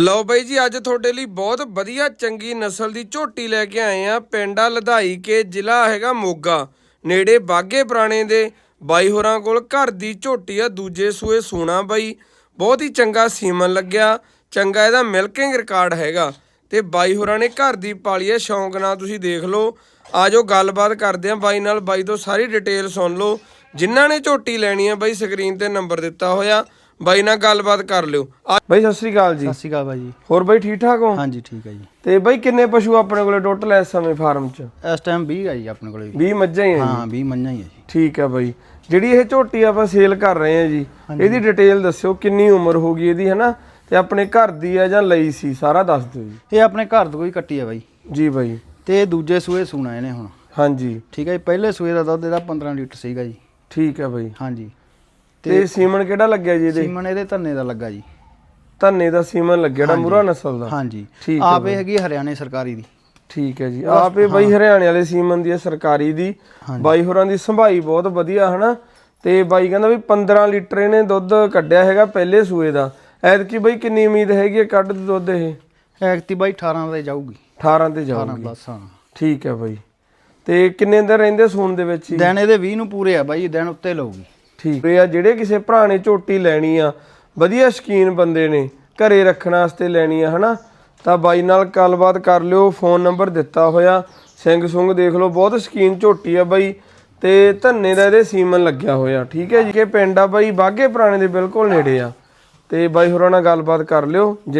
ਲਓ ਬਾਈ ਜੀ, ਅੱਜ ਤੁਹਾਡੇ ਲਈ ਬਹੁਤ ਵਧੀਆ ਚੰਗੀ ਨਸਲ ਦੀ ਝੋਟੀ ਲੈ ਕੇ ਆਏ ਆ ਪਿੰਡਾ ਲਧਾਈ ਕੇ, ਜ਼ਿਲ੍ਹਾ ਹੈਗਾ ਮੋਗਾ। ਨੇੜੇ ਬਾਗੇ ਪੁਰਾਣੇ ਦੇ ਬਾਈ ਹੋਰਾਂ ਕੋਲ ਘਰ ਦੀ ਝੋਟੀ ਆ, ਦੂਜੇ ਸੂਏ ਸੋਨਾ ਬਾਈ। ਬਹੁਤ ਹੀ ਚੰਗਾ ਸੀਮਨ ਲੱਗਿਆ। ਚੰਗਾ ਇਹਦਾ ਮਿਲਕਿੰਗ ਰਿਕਾਰਡ ਹੈਗਾ। ਤੇ ਬਾਈ ਹੋਰਾਂ ਨੇ ਘਰ ਦੀ ਪਾਲੀ ਹੈ ਸ਼ੌਂਕ ਨਾਲ ਤੁਸੀਂ ਦੇਖ ਲਓ। ਆਜੋ ਗੱਲਬਾਤ ਕਰਦੇ ਆ ਬਾਈ ਨਾਲ ਬਾਈ ਤੋਂ ਸਾਰੀ ਡਿਟੇਲ ਸੁਣ ਲਓ। ਜਿਨ੍ਹਾਂ ਨੇ ਝੋਟੀ ਲੈਣੀ ਆ ਬਾਈ ਸਕਰੀਨ ਤੇ ਨੰਬਰ ਦਿੱਤਾ ਹੋਇਆ। ਬਾਈ ਨਾਲ ਗੱਲਬਾਤ ਕਰ ਲਿਓ। ਆ- ਬਾਈ ਸਤਿ ਸ੍ਰੀ ਅਕਾਲ ਜੀ। ਸਤਿ ਸ਼੍ਰੀ ਅਕਾਲ ਬਾਈ ਹੋਰ ਬਾਈ ਠੀਕ ਠਾਕ ਹੋ? ਹਾਂਜੀ ਠੀਕ ਹੈ ਜੀ। ਤੇ ਬਾਈ ਕਿੰਨੇ ਪਸ਼ੂ ਆਪਣੇ ਕੋਲੇ ਟੋਟਲ ਇਸ ਸਮੇਂ ਫਾਰਮ 'ਚ? ਇਸ ਟਾਈਮ 20 ਹੈ ਜੀ ਆਪਣੇ ਕੋਲੇ ਵੀ। 20 ਮੱਝਾਂ ਹੀ ਆ ਜੀ। ਹਾਂ 20 ਮੰਝਾਂ ਹੀ ਹੈ ਜੀ। ਠੀਕ ਹੈ ਬਾਈ। ਜਿਹੜੀ ਇਹ ਝੋਟੀ ਆਪਾਂ ਸੇਲ ਕਰ ਰਹੇ ਆ ਜੀ ਇਹਦੀ ਡਿਟੇਲ ਦੱਸਿਓ ਕਿੰਨੀ ਉਮਰ ਹੋ ਗਈ ਇਹਦੀ ਹਨਾ? ਤੇ ਆਪਣੇ ਘਰ ਦੀ ਆ ਜਾਂ ਲਈ ਸੀ ਸਾਰਾ ਦੱਸ ਦਿਓ ਜੀ। ਇਹ ਆਪਣੇ ਘਰ ਤੋਂ ਕੋਈ ਕੱਟੀ ਹੈ ਬਾਈ। ਜੀ ਬਾਈ। ਤੇ ਇਹ ਦੂਜੇ ਸੂਏ ਸੂਣਾ ਇਹਨੇ ਹੁਣ। ਹਾਂਜੀ। ਠੀਕ ਹੈ ਜੀ ਪਹਿਲੇ ਸੂਏ ਦਾ ਦੁੱਧ ਇਹਦਾ 15 ਲੀਟਰ ਸੀਗਾ ਜੀ। ਠੀਕ ਹੈ ਬਾਈ। ਹਾਂਜੀ। ਤੇ ਸੀਮਨ ਕਿਹੜਾ ਲੱਗਿਆ ਜੀ ਇਹਦੇ? ਸੀਮਨ ਇਹਦੇ ਧੰਨੇ ਦਾ ਲੱਗਾ ਜੀ। ਧੰਨੇ ਦਾ ਸੀਮਨ ਲੱਗਿਆ ਜਿਹੜਾ ਮੁਰਾ ਨਸਲ ਦਾ? ਹਾਂਜੀ। ਆਪ ਇਹ ਹੈਗੀ ਹਰਿਆਣੇ ਸਰਕਾਰੀ ਦੀ। ਠੀਕ ਹੈ ਜੀ। ਆਪੇ ਬਾਈ ਹਰਿਆਣੇ ਵਾਲੇ ਸੀਮਨ ਦੀ ਸਰਕਾਰੀ ਦੀ। ਬਾਈ ਹੋਰਾਂ ਦੀ ਸੰਭਾਈ ਬਹੁਤ ਵਧੀਆ ਹਨਾ? ਤੇ ਬਾਈ ਕਹਿੰਦਾ ਵੀ 15 ਲੀਟਰ ਇਹਨੇ ਦੁੱਧ ਕੱਢਿਆ ਹੈਗਾ ਪਹਿਲੇ ਸੂਏ ਦਾ। ਐਤਕੀ ਬਾਈ ਕਿੰਨੀ ਉਮੀਦ ਹੈਗੀ ਹੈ ਕੱਢ ਦੁੱਧ ਇਹ? ਐਕਤੀ ਬਾਈ 18 ਦੇ ਜਾਊਗੀ। 18 ਤੇ 18 ਜਾਊਗੀ। ਬਸ ਹਾਂ। ਠੀਕ ਹੈ ਬਾਈ। ਤੇ ਕਿੰਨੇ ਦਿਨ ਰਹਿੰਦੇ ਸੂਣ ਦੇ ਵਿੱਚ ਹੀ ਦਿਨ ਇਹਦੇ 20 ਨੂੰ ਪੂਰੇ ਆ ਬਾਈ ਦਿਨ ਉੱਤੇ ਲਊਗੀ। ਠੀਕ। ਆ ਜਿਹੜੇ ਕਿਸੇ ਭਰਾ ਨੇ ਝੋਟੀ ਲੈਣੀ ਆ, ਵਧੀਆ ਸ਼ਕੀਨ ਬੰਦੇ ਨੇ, ਘਰੇ ਰੱਖਣ ਵਾਸਤੇ ਲੈਣੀ ਆ, ਹਨਾ? ਤਾਂ ਬਾਈ ਨਾਲ ਗੱਲਬਾਤ ਕਰ ਲਿਓ, ਫੋਨ ਨੰਬਰ ਦਿੱਤਾ ਹੋਇਆ। ਸਿੰਘ ਸੁੰਗ ਦੇਖ ਲਓ, ਬਹੁਤ ਸ਼ਕੀਨ ਝੋਟੀ ਆ ਬਾਈ। ਤੇ ਧੰਨੇ ਦਾ ਇਹਦੇ ਸੀਮਨ ਲੱਗਿਆ ਹੋਇਆ, ਠੀਕ ਹੈ ਜੀ? ਕਿ ਪਿੰਡ ਆ ਬਾਈ ਬਾਗੇ ਪੁਰਾਣੇ ਦੇ ਬਿਲਕੁਲ ਨੇੜੇ ਆ। ਤੇ ਬਾਈ ਹੋਰਾਂ ਨਾਲ ਗੱਲਬਾਤ ਕਰ ਲਿਓ, ਜੇ-